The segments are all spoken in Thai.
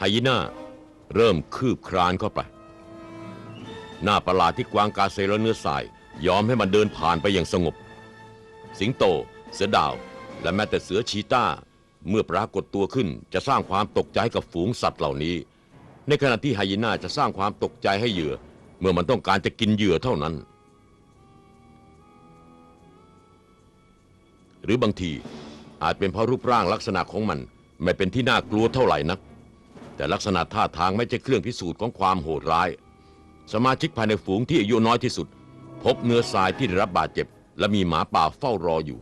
ไฮยีน่าเริ่มคืบคลานเข้าไป หน้าประหลาดที่กวางกาเซและเนื้อสาย ยอมให้มันเดินผ่านไปอย่างสงบ สิงโต เสือดาว และแม้แต่เสือชีตาเมื่อปรากฏตัวขึ้นจะสร้างความตกใจกับฝูงสัตว์เหล่านี้ ในขณะที่ไฮยีน่าจะสร้างความตกใจให้เหยื่อ เมื่อมันต้องการจะกินเหยื่อเท่านั้น หรือบางทีอาจเป็นเพราะรูปร่างลักษณะของมัน ไม่เป็นที่น่ากลัวเท่าไหร่นัก แต่ลักษณะท่าทางไม่ใช่เครื่องพิสูจน์ของความโหดร้าย สมาชิกภายในฝูงที่อายุน้อยที่สุด พบเนื้อทรายที่ได้รับบาดเจ็บ และมีหมาป่าเฝ้ารออยู่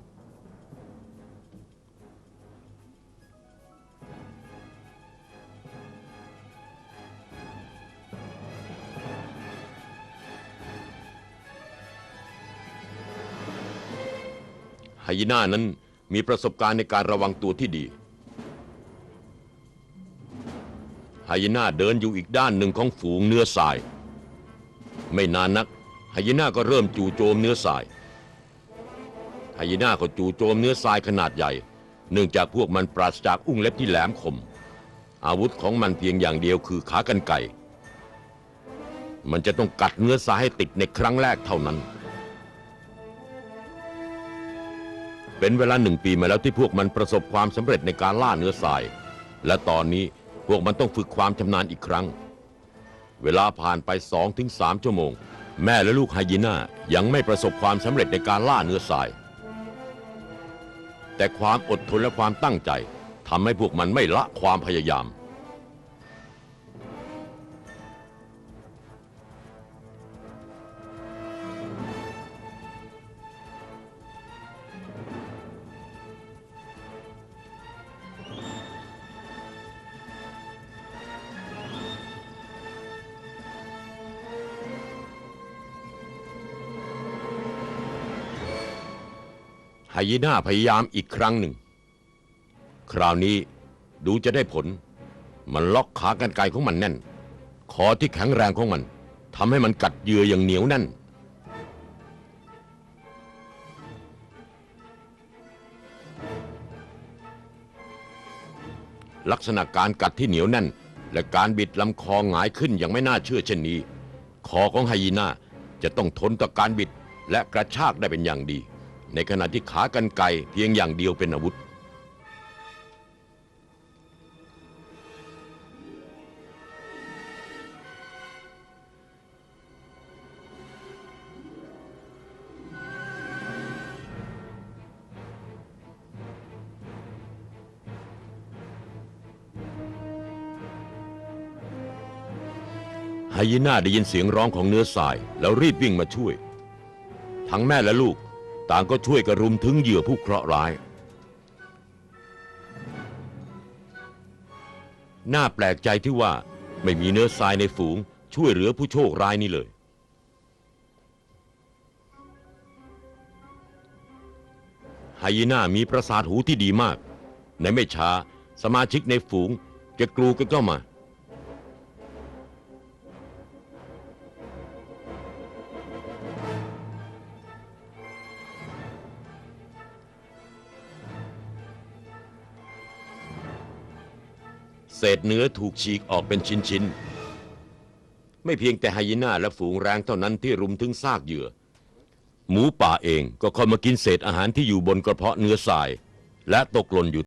ไฮยีน่านั้นมีประสบการณ์ในการระวังตัวที่ดี ไฮยีน่าเดินอยู่อีกด้านหนึ่งของฝูงเนื้อทราย ไม่นานนักไฮยีน่าก็เริ่มจู่โจมเนื้อทรายไฮยีน่าก็จู่โจมเนื้อทรายขนาดใหญ่ เนื่องจากพวกมันปราศจากอุ้งเล็บที่แหลมคม อาวุธของมันเพียงอย่างเดียวคือขากรรไกรมันจะต้องกัดเนื้อทรายให้ติดในครั้งแรกเท่านั้น เป็นเวลาหนึ่งปีมาแล้วที่พวกมันประสบความสำเร็จในการล่าเนื้อทราย และตอนนี้ พวกมันต้องฝึกความชำนาญอีกครั้ง เวลาผ่านไปสองถึงสามชั่วโมง แม่และลูกไฮยีน่ายังไม่ประสบความสำเร็จในการล่าเนื้อทราย แต่ความอดทนและความตั้งใจทำให้พวกมันไม่ละความพยายาม ไฮยีน่าพยายามอีกครั้งหนึ่ง คราวนี้ดูจะได้ผล มันล็อกขากรรไกรของมันแน่น คอที่แข็งแรงของมันทำให้มันกัดเหยื่ออย่างเหนียวแน่น ลักษณะการกัดที่เหนียวแน่น และการบิดลำคอหงายขึ้นอย่างไม่น่าเชื่อเช่นนี้ คอของไฮยีน่าจะต้องทนต่อการบิดและกระชากได้เป็นอย่างดี ในขณะที่ขากรรไกรเพียงอย่างเดียวเป็นอาวุธ ไฮยีน่าได้ยินเสียงร้องของเนื้อทราย แล้วรีบวิ่งมาช่วย ทั้งแม่และลูก ต่างก็ช่วยกระรุมถึงเหยื่อผู้เคราะห์ร้าย น่าแปลกใจที่ว่าไม่มีเนื้อทรายในฝูง ช่วยเหลือผู้โชคร้ายนี้เลย ไฮยีน่ามีประสาทหูที่ดีมาก ในไม่ช้าสมาชิกในฝูงจะกลูกันเข้ามา เศษเนื้อถูกฉีกออกเป็นชิ้นๆ ไม่เพียงแต่ไฮยีน่าและฝูงแรงเท่านั้นที่รุมถึงซากเหยื่อ หมูป่าเองก็เข้ามากินเศษอาหารที่อยู่บนกระเพาะเนื้อทราย และตกหล่นอยู่